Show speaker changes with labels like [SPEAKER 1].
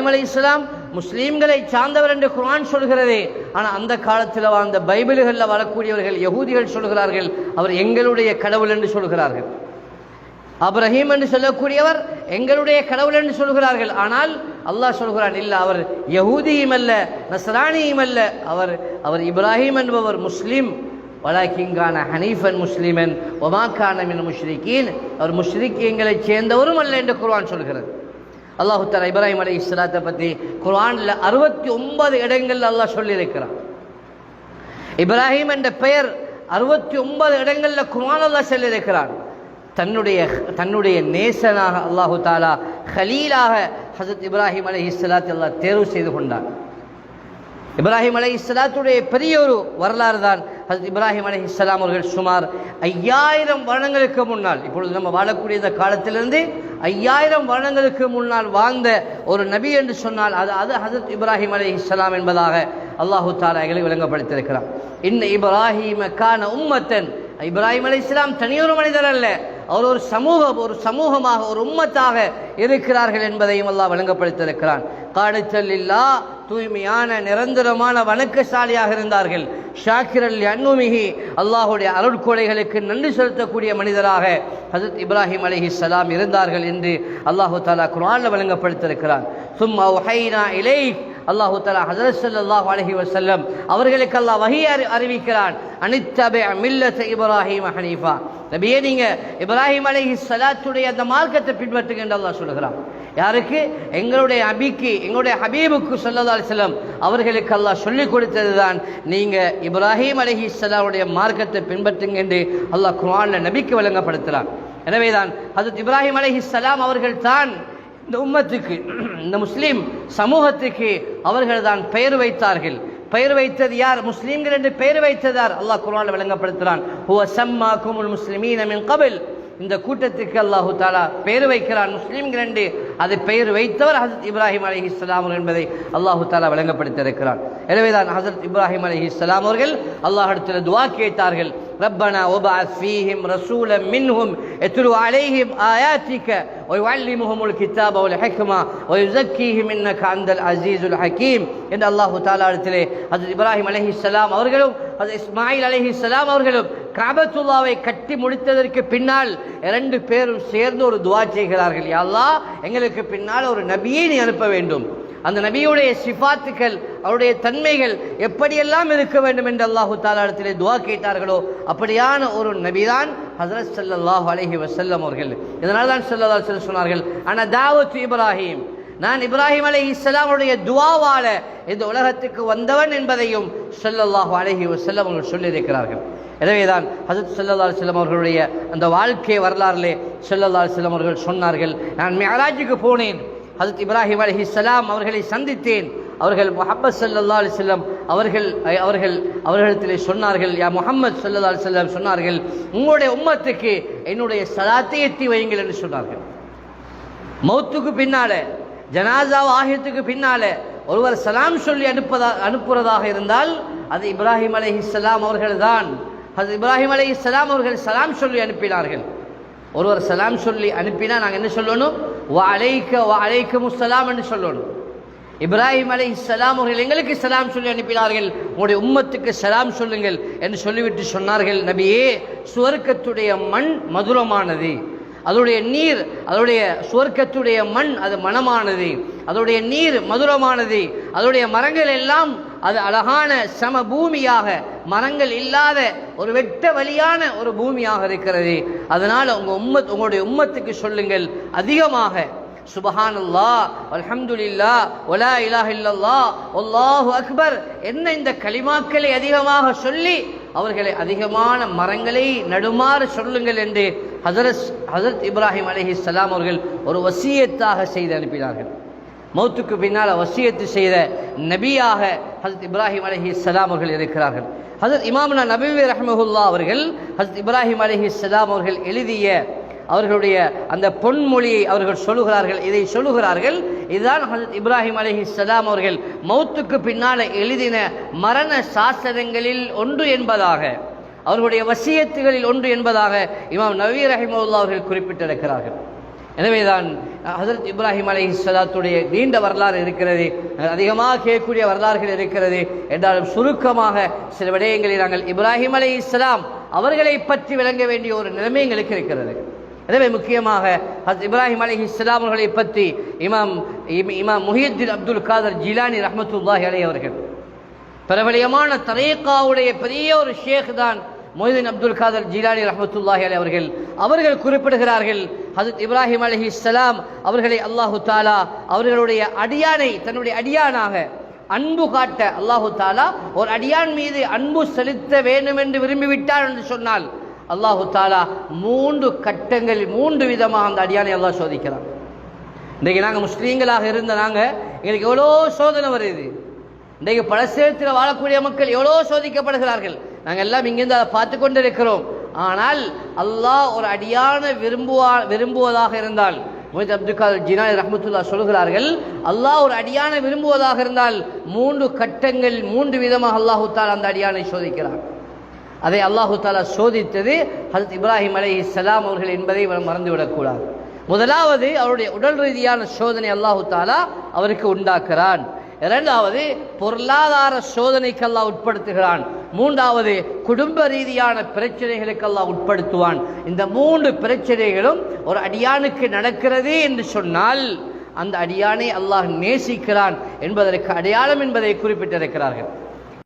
[SPEAKER 1] இப்ராஹிம் அலி இஸ்லாம் முஸ்லீம்களை சார்ந்தவர் என்று குர்ஆன் சொல்கிறதே. ஆனால் அந்த காலத்தில் வாழ்ந்த பைபிள்களில் வரக்கூடியவர்கள் யகூதிகள் சொல்கிறார்கள் அவர் எங்களுடைய கடவுள் என்று சொல்கிறார்கள். அப்ரஹீம் என்று சொல்லக்கூடியவர் எங்களுடைய கடவுள் என்று சொல்கிறார்கள். ஆனால் அல்லாஹ் சொல்கிறான் இல்லை அவர் யகூதியும் அல்ல நஸ்ரானியும் அல்ல. அவர் அவர் இப்ராஹிம் என்பவர் முஸ்லீம். வலாக்கிங்கான ஹனீஃபன் முஸ்லீமன் ஒமாக்கான மின் முஷ்ரிகீன். அவர் முஷ்ரிக்கீங்களை சேர்ந்தவரும் அல்ல என்று குர்ஆன் சொல்கிறது. அல்லாஹு தஆலா இப்ராஹிம் அலை இஸ்லாத்தை பற்றி குரானில் அறுபத்தி ஒன்பது இடங்கள் அல்லாஹ் சொல்லியிருக்கிறான். இப்ராஹிம் என்ற பெயர் அறுபத்தி ஒன்பது இடங்களில் குரான் அல்லாஹ் சொல்லியிருக்கிறான். தன்னுடைய தன்னுடைய நேசனாக அல்லாஹு தாலா ஹலீலாக ஹசத் இப்ராஹிம் அலி இஸ்லாத்தை அல்லாஹ் தேர்வு செய்து கொண்டான். இப்ராஹிம் அலை இஸ்லாத்துடைய பெரிய ஒரு வரலாறு தான் ஹசத் இப்ராஹிம் அலி இஸ்லாம் அவர்கள் சுமார் ஐயாயிரம் வருடங்களுக்கு முன்னால் இப்பொழுது நம்ம வாழக்கூடிய இந்த காலத்திலிருந்து ஐயாயிரம் வருடங்களுக்கு முன்னால் வாழ்ந்த ஒரு நபி என்று சொன்னால் அது அது ஹசரத் இப்ராஹிம் அலை இஸ்லாம் என்பதாக அல்லாஹு தாலா எங்களை விளங்கப்படுத்தியிருக்கிறார் இன்ன இப்ராஹிம கான உம்மத்தன். இப்ராஹிம் அலை இஸ்லாம் தனியொரு மனிதர் அல்ல. அவர் ஒரு சமூகம் ஒரு சமூகமாக ஒரு உம்மத்தாக இருக்கிறார்கள் என்பதையும் அல்லாஹ் விளங்கப்படுத்தியிருக்கிறான். காடுச்சல் இல்லா தூய்மையான நிரந்தரமான வணக்கசாலியாக இருந்தார்கள். ஷாக்கிரல் அன்னுமிகி அல்லாஹுடைய அருட்கொடைகளுக்கு நன்றி செலுத்தக்கூடிய மனிதராக ஹசரத் இப்ராஹிம் அலஹி சலாம் இருந்தார்கள் என்று அல்லாஹு தாலா குர்ஆனில் வழங்கப்படுத்திருக்கிறான் சும்மா உஹைனா இலை அல்லாஹு தலா ஹசரத் சல்லாஹ் அலஹி வசல்லம் அவர்களுக்கு அல்லாஹ் வஹி அறி அறிவிக்கிறான். அனித்தபே மில்லத் இப்ராஹிம் ஹனீஃபா. நபியே நீங்க இப்ராஹிம் அலஹி சலாத்துடைய அந்த மார்க்கத்தை பின்பற்றுகின்ற அல்லாஹ் சொல்கிறான். யாருக்கு? எங்களுடைய அபிக்கு எங்களுடைய ஹபீபுக்கு ஸல்லல்லாஹு செல்லம் அவர்களுக்கு அல்லாஹ் சொல்லிக் கொடுத்தது தான் நீங்க இப்ராஹிம் அலஹி ஸலாமுடைய மார்க்கத்தை பின்பற்றுங்க என்று அல்லாஹ் குரானில் நபிக்கு வழங்கப்படுத்துகிறான் எனவேதான் அது இப்ராஹிம் அலஹி இஸ்லாம் அவர்கள் தான் இந்த உம்மத்துக்கு இந்த முஸ்லீம் சமூகத்துக்கு அவர்கள் தான் பெயர் வைத்தார்கள். பெயர் வைத்தது யார்? முஸ்லீம்கள் என்று பெயர் வைத்தது யார் அல்லாஹ் குரானில் வழங்கப்படுத்துகிறான் ஹுவ சம்மா குமுல் முஸ்லிமீன் கபில். இந்த கூட்டத்துக்கு அல்லாஹு தாலா பெயர் வைக்கிறான் முஸ்லீம்கள் என்று அதை பெயர் வைத்தவர் ஹசரத் இப்ராஹிம் அலி இஸ்லாம் என்பதை அல்லாஹு தாலா விளங்கப்படுத்தியிருக்கிறான் எனவேதான் ஹசரத் இப்ராஹிம் அலி இஸ்லாம் அவர்கள் அல்லாஹிடத்தில் துவா கேட்டார்கள் ربنا وابعث فيهم رسولا منهم يتلو عليهم آياتك ويعلمهم الكتاب والحكمة ويزكيهم إنك أنت العزيز الحكيم என்று அல்லாஹு தாலா இடத்திலே ஹசரத் இப்ராஹிம் அலஹி இஸ்லாம் அவர்களும் அது இஸ்மாயில் அலஹி இஸ்லாம் அவர்களும் காபத்துல்லாவை கட்டி முடித்ததற்கு பின்னால் இரண்டு பேரும் சேர்ந்து ஒரு துவா செய்கிறார்கள். யாழ்லா எங்களுக்கு பின்னால் ஒரு நபியை நீ அனுப்ப வேண்டும். அந்த நபியுடைய சிஃபாத்துக்கள் அவருடைய தன்மைகள் எப்படியெல்லாம் இருக்க வேண்டும் என்று அல்லாஹு தாலாடத்திலே துவா கேட்டார்களோ அப்படியான ஒரு நபிதான் ஹசரத் ஸல்லல்லாஹு அலஹி வசல்லம் அவர்கள். இதனால் தான் ஸல்லல்லாஹு சொன்னார்கள் ஆனால் தாவத் இப்ராஹிம். நான் இப்ராஹிம் அலை இஸ்லாமுடைய துவாவால இந்த உலகத்துக்கு வந்தவன் என்பதையும் சொல்லல்லாஹு அழகி செல்லம் அவர்கள் சொல்லியிருக்கிறார்கள். எனவேதான் ஹசத் ஸல்லல்லாஹு செல்லம் அவர்களுடைய அந்த வாழ்க்கை வரலாறிலே ஸல்லல்லாஹு செல்லம் அவர்கள் சொன்னார்கள் நான் மேராஜுக்கு போனேன். ஹசத் இப்ராஹிம் அலஹி இஸ்லாம் அவர்களை சந்தித்தேன். அவர்கள் முஹம்மது சல்லா செல்லம் அவர்கள் அவர்கள் அவர்களிடத்தில் சொன்னார்கள் யா முஹம்மது சல்லா செல்லம் சொன்னார்கள் உங்களுடைய உம்மத்துக்கு என்னுடைய சலாத்தை எத்தி வையுங்கள் என்று சொன்னார்கள். மௌத்துக்கு பின்னால ஜனாசா ஆகியத்துக்கு பின்னாலே ஒருவர் சலாம் சொல்லி அனுப்பதா அனுப்புறதாக இருந்தால் அது இப்ராஹிம் அலஹி சலாம் அவர்கள் தான் அது இப்ராஹிம் அலஹி சலாம் அவர்கள் சலாம் சொல்லி அனுப்பினார்கள். ஒருவர் சலாம் சொல்லி அனுப்பினா நாங்கள் என்ன சொல்லணும்? வ அலைக்க வ அலைக்கும் சலாம் என்று சொல்லணும். இப்ராஹிம் அலை சலாம் அவர்கள் எங்களுக்கு சலாம் சொல்லி அனுப்பினார்கள். உங்களுடைய உம்மத்துக்கு சலாம் சொல்லுங்கள் என்று சொல்லிவிட்டு சொன்னார்கள். நபியே சுவர்க்கத்துடைய மண் மதுரமானது. அதனுடைய நீர் அதனுடைய சுவர்க்கத்துடைய மண் அது மனமானது. அதனுடைய நீர் மதுரமானது. அதனுடைய மரங்கள் எல்லாம் அது அழகான சம பூமியாக மரங்கள் இல்லாத ஒரு வெட்ட வழியான ஒரு பூமியாக இருக்கிறது. அதனால் உங்கள் உம்மத் உங்களுடைய உம்மத்துக்கு சொல்லுங்கள். அதிகமாக சுபஹானல்லா அல்ஹம்துலில்லா ஒலா இலாஹ இல்லல்லா ஒல்லாஹு அக்பர் என்ன இந்த களிமாக்களை அதிகமாக சொல்லி அவர்களை அதிகமான மரங்களை நடுமாறு சொல்லுங்கள் என்று ஹசரத் ஹசரத் இப்ராஹிம் அலஹி சலாம் அவர்கள் ஒரு வசியத்தாக செய்து அனுப்பினார்கள். மௌத்துக்கு பின்னால் வசியத்து செய்த நபியாக ஹசரத் இப்ராஹிம் அலஹி இஸ்லாம் அவர்கள் இருக்கிறார்கள். ஹசரத் இமாம்னா நபி ரஹமஹுல்லா அவர்கள் ஹசரத் இப்ராஹிம் அலஹி சலாம் அவர்கள் எழுதிய அவர்களுடைய அந்த பொன்மொழியை அவர்கள் சொல்லுகிறார்கள் இதை சொல்லுகிறார்கள். இதுதான் ஹசத் இப்ராஹிம் அலஹி சலாம் அவர்கள் மௌத்துக்கு பின்னால் எழுதின மரண சாசனங்களில் ஒன்று என்பதாக. அவர்களுடைய வசியத்துகளில் ஒன்று என்பதாக இமாம் நவீர் ரஹிமுல்லா அவர்கள் குறிப்பிட்டிருக்கிறார்கள். எனவேதான் ஹசரத் இப்ராஹிம் அலை சலாத்துடைய நீண்ட வரலாறு இருக்கிறது அதிகமாக கேட்கக்கூடிய வரலாறுகள் இருக்கிறது. என்றாலும் சுருக்கமாக சில விடயங்களை நாங்கள் இப்ராஹிம் அலை இஸ்லாம் அவர்களை பற்றி விளங்க வேண்டிய ஒரு நிலைமை எங்களுக்கு இருக்கிறது. எனவே முக்கியமாக ஹஸ் இப்ராஹிம் அலி இஸ்லாம் அவர்களை பற்றி இமாம் இம்- இமாம் முஹியுத்தீன் அப்துல் காதர் ஜிலானி ரஹமத்துல்லாஹி அலை அவர்கள் பிரபலியமான தரேக்காவுடைய பெரிய ஒரு ஷேக் தான் மொய்தீன் அப்துல் காதர் ஜீலானி ரஹமத்துல்லாஹி அலி அவர்கள் அவர்கள் குறிப்பிடுகிறார்கள் ஹசத் இப்ராஹிம் அலி இஸ்லாம் அவர்களை அல்லாஹு தாலா அவர்களுடைய அடியானை தன்னுடைய அடியானாக அன்பு காட்ட அல்லாஹு தாலா ஒரு அடியான் மீது அன்பு செலுத்த வேண்டும் என்று விரும்பிவிட்டார் என்று சொன்னால் அல்லாஹு தாலா மூன்று கட்டங்களில் மூன்று விதமாக அந்த அடியானை அல்லாஹ் சோதிக்கிறான். இன்றைக்கு நாங்கள் முஸ்லீம்களாக இருந்த நாங்கள் எங்களுக்கு எவ்வளோ சோதனை வருது. இன்றைக்கு பழசேலத்தில் வாழக்கூடிய மக்கள் எவ்வளோ சோதிக்கப்படுகிறார்கள். நாங்கள் எல்லாம் இங்கிருந்து அதை பார்த்து கொண்டு இருக்கிறோம் ஆனால் அல்லாஹ் ஒரு அடியான விரும்புவா விரும்புவதாக இருந்தால் மொஹித் அப்துல் காதர் ஜினாய் ரஹமத்துல்லா சொல்கிறார்கள் அல்லாஹ் ஒரு அடியான விரும்புவதாக இருந்தால் மூன்று கட்டங்கள் மூன்று விதமாக அல்லாஹு தாலா அந்த அடியானை சோதிக்கிறார் அதை அல்லாஹு தாலா சோதித்தது ஹசத் இப்ராஹிம் அலை இஸ்லாம் அவர்கள் என்பதை நாம் மறந்துவிடக்கூடாது முதலாவது அவருடைய உடல் ரீதியான சோதனை அல்லாஹு தாலா அவருக்கு உண்டாக்குறான். இரண்டாவது பொருளாதார சோதனைக்கு அல்லாஹ் உட்படுத்துகிறான். மூன்றாவது குடும்ப ரீதியான பிரச்சனைகளுக்கெல்லாம் உட்படுத்துவான். இந்த மூன்று பிரச்சனைகளும் ஒரு அடியானுக்கு நடக்கிறது என்று சொன்னால் அந்த அடியானை அல்லாஹ் நேசிக்கிறான் என்பதற்கு அடையாளம் என்பதை குறிப்பிட்டிருக்கிறார்கள்.